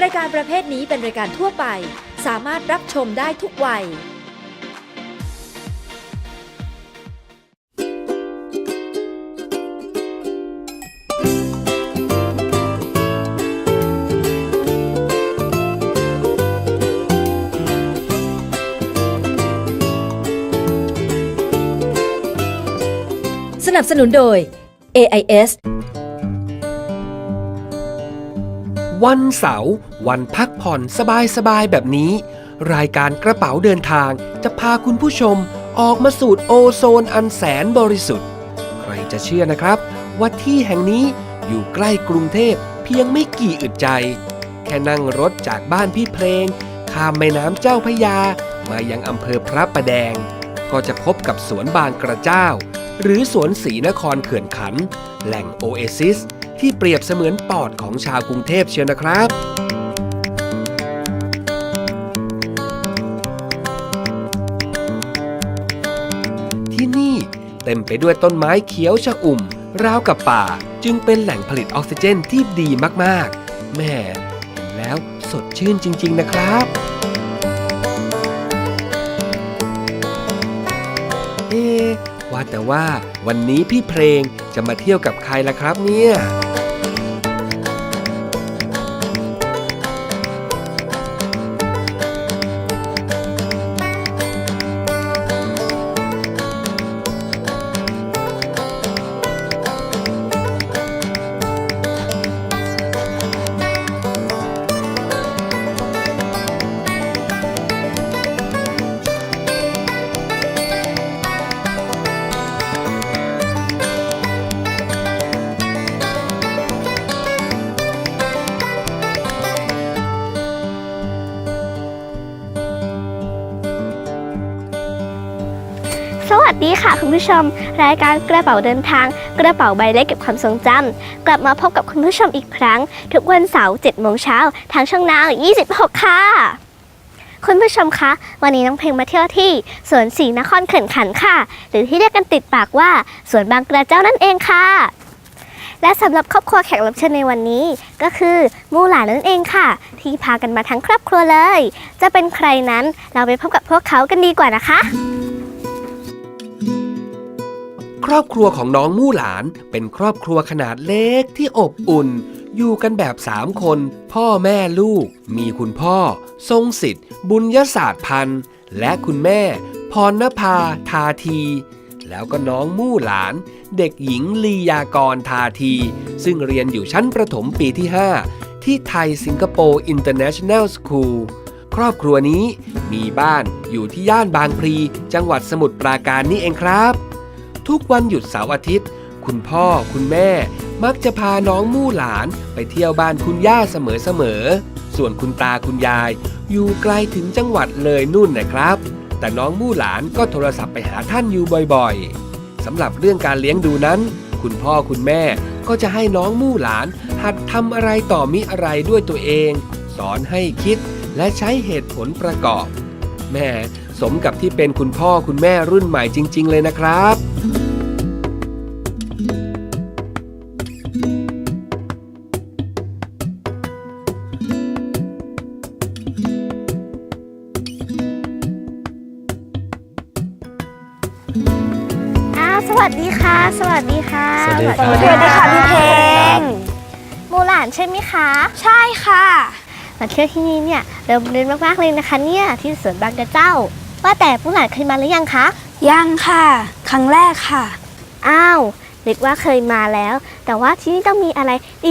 รายการประเภทนี้เป็นรายการทั่วไป สามารถรับชมได้ทุกวัย สนับสนุนโดย AIS วันเสาร์วันพักผ่อนสบายๆแบบนี้ รายการกระเป๋าเดินทางจะพาคุณผู้ชมออกมาสูดโอโซนอันแสนบริสุทธิ์ ใครจะเชื่อนะครับ ว่าที่แห่งนี้อยู่ใกล้กรุงเทพเพียงไม่กี่อึดใจ แค่นั่งรถจากบ้านพี่เพลง ข้ามแม่น้ำเจ้าพยา มายังอำเภอพระประแดง ก็จะพบกับสวนบางกระเจ้า หรือสวนศรีนครเขื่อนขัน แหล่งโอเอซิส ที่เปรียบเสมือนปอดของชาวกรุงเทพเชียวนะครับที่นี่เต็มไปด้วยต้นไม้เขียวชะอุ่ม ราวกับป่าจึงเป็นแหล่งผลิตออกซิเจนที่ดีมากๆแม่เห็นแล้วสดชื่นจริง ๆ นะครับ เอ๊ว่าแต่ว่าวันนี้พี่เพลงจะมาเที่ยวกับใครล่ะครับเนี่ย ดีค่ะคุณผู้ชม รายการกระเป๋าเดินทาง กระเป๋าใบเล็กเก็บความทรงจำกลับมาพบกับคุณผู้ชมอีกครั้ง ทุกวันเสาร์7โมงเช้าทางช่องนาว26 ค่ะ คุณผู้ชมคะ วันนี้น้องเพลงมาเที่ยวที่สวนศรีนครเขื่อนขันค่ะ หรือที่เรียกกันติดปากว่าสวนบางกระเจ้านั่นเองค่ะและสำหรับครอบครัวแขกรับเชิญในวันนี้ ก็คือมู่หลานนั่นเองค่ะ ที่พากันมาทั้งครอบครัวเลย จะเป็นใครนั้นเราไปพบกับพวกเขากันดีกว่านะคะ ครอบครัวของน้องมู่หลานเป็นครอบครัวขนาดเล็กที่อบอุ่น อยู่กันแบบสามคน พ่อแม่ลูก มีคุณพ่อ ทรงสิทธิ์ บุญยศาสตร์พันธ์ และคุณแม่ พรณภาทาที แล้วก็น้องมู่หลาน เด็กหญิงลียากรทาที ซึ่งเรียนอยู่ชั้นประถมปีที่ 5 ที่ไทยสิงคโปร์อินเตอร์เนชั่นแนลสคูลครอบครัวนี้มีบ้านอยู่ที่ย่านบางพลีจังหวัดสมุทรปราการนี่เองครับ ทุกวันหยุดเสาร์อาทิตย์ คุณพ่อคุณแม่ มักจะพาน้องมู่หลานไปเที่ยวบ้านคุณย่าเสมอๆ ส่วนคุณตาคุณยาย อยู่ไกลถึงจังหวัดเลยนุ่นนะครับ แต่น้องมู่หลานก็โทรศัพท์ไปหาท่านอยู่บ่อยๆสำหรับเรื่องการเลี้ยงดูนั้น คุณพ่อคุณแม่ก็จะให้น้องมู่หลาน หัดทำอะไรต่อมิอะไรด้วยตัวเอง สอนให้คิดและใช้เหตุผลประกอบแม่ สมกับที่เป็นคุณพ่อคุณแม่รุ่นใหม่จริง ๆ เลยนะครับอ้าวสวัสดีค่ะ สวัสดีค่ะ สวัสดีครับ สวัสดีค่ะพี่เพลครังบมูหลานใช่ไหมคะ ใช่ค่ะ มาเที่ยวที่นี่เนี่ยเริ่มเรียนมากๆเลยนะคะเนี่ยที่สวนบางกระเจ้า ว่าแต่มูหลานเคยมาหรือยังคะ ยังค่ะ ครั้งแรกค่ะ อ้าวนึกว่าเคยมาแล้ว แต่ว่าที่นี่ต้องมีอะไร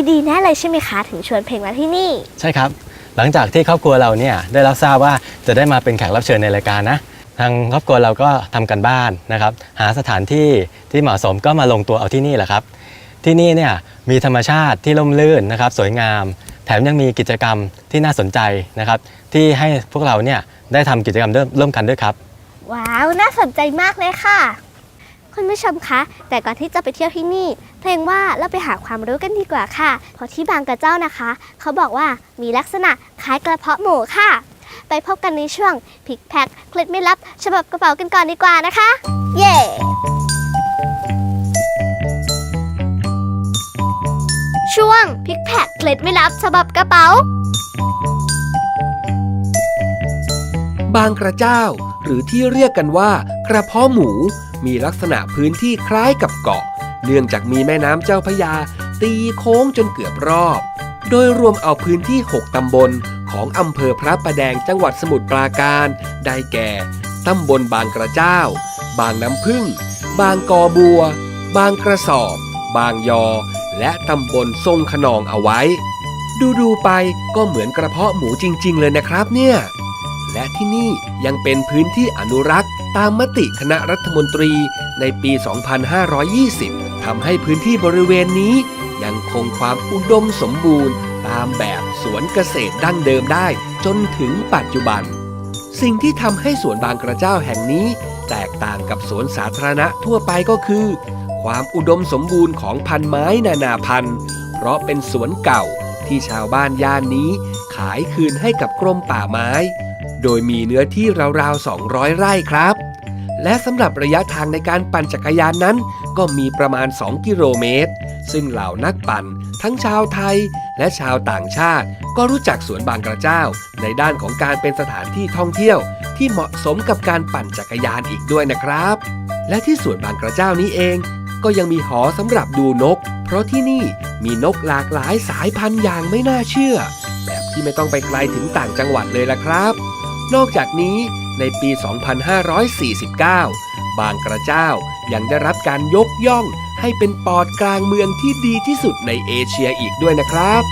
ดีๆแน่เลยใช่ไหมคะ ถึงชวนเพลงมาที่นี่ ใช่ครับ หลังจากที่ครอบครัวเราเนี่ยได้รับทราบว่าจะได้มาเป็นแขกรับเชิญในรายการนะ ทางครอบครัวเราก็ทำกันบ้านนะครับ หาสถานที่ที่เหมาะสมก็มาลงตัวเอาที่นี่แหละครับ ที่นี่เนี่ยมีธรรมชาติที่ร่มรื่นนะครับ สวยงาม แถมยังมีกิจกรรมที่น่าสนใจนะครับ ที่ให้พวกเราเนี่ยได้ทำกิจกรรมร่วมร่วมกันด้วยครับ ว้าว น่าสนใจมากเลยค่ะ คุณผู้ชมคะ แต่ก่อนที่จะไปเที่ยวที่นี่ เพลงว่าเราไปหาความรู้กันดีกว่าค่ะ เพราะที่บางกระเจ้านะคะ เขาบอกว่ามีลักษณะคล้ายกระเพาะหมูค่ะ ไปพบกันในช่วงพิกแพคเคล็ดไม่ลับ ฉบับกระเป๋ากันก่อนดีกว่านะคะ เย้ ช่วงพิกแพคเคล็ดไม่ลับฉบับกระเป๋า บางกระเจ้า หรือที่เรียกกันว่า กระเพาะหมูมีลักษณะพื้นที่คล้ายกับเกาะ เนื่องจากมีแม่น้ำเจ้าพยา ตีโค้งจนเกือบรอบ โดยรวมเอาพื้นที่ 6 ตำบลของอำเภอพระประแดงจังหวัดสมุทรปราการ ได้แก่ ตำบลบางกระเจ้า บางน้ำพึ่ง บางกอบัว บางกระสอบ บางยอ และตำบลทรงขนองเอาไว้ดูดูๆไปก็เหมือนกระเพาะหมูจริง ๆ เลยนะครับเนี่ย และที่นี่ยังเป็นพื้นที่อนุรักษ์ตามมติคณะรัฐมนตรีในปี 2520 ทำให้พื้นที่บริเวณนี้ยังคงความอุดมสมบูรณ์ ตามแบบสวนเกษตรดั้งเดิมได้จนถึงปัจจุบัน สิ่งที่ทำให้สวนบางกระเจ้าแห่งนี้ แตกต่างกับสวนสาธารณะทั่วไปก็คือ ความอุดมสมบูรณ์ของพันไม้นานาพันธุ์ เพราะเป็นสวนเก่าที่ชาวบ้านย่านนี้ขายคืนให้กับกรมป่าไม้ โดยมีเนื้อที่ราวๆ 200 ไร่ครับ และสำหรับระยะทางในการปั่นจักรยานนั้น ก็มีประมาณ 2 กิโลเมตร ซึ่งเหล่านักปั่น ทั้งชาวไทยและชาวต่างชาติ ก็รู้จักสวนบางกระเจ้า ในด้านของการเป็นสถานที่ท่องเที่ยว ที่เหมาะสมกับการปั่นจักรยานอีกด้วยนะครับ และที่สวนบางกระเจ้านี้เอง ก็ยังมีหอสำหรับดูนก เพราะที่นี่มีนกหลากหลายสายพันธุ์อย่างไม่น่าเชื่อ แบบที่ไม่ต้องไปไกลถึงต่างจังหวัดเลยละครับ นอกจากนี้ในปี 2549 บางกระเจ้ายังได้รับการยกย่องให้เป็นปอดกลางเมืองที่ดีที่สุดในเอเชียอีกด้วยนะครับ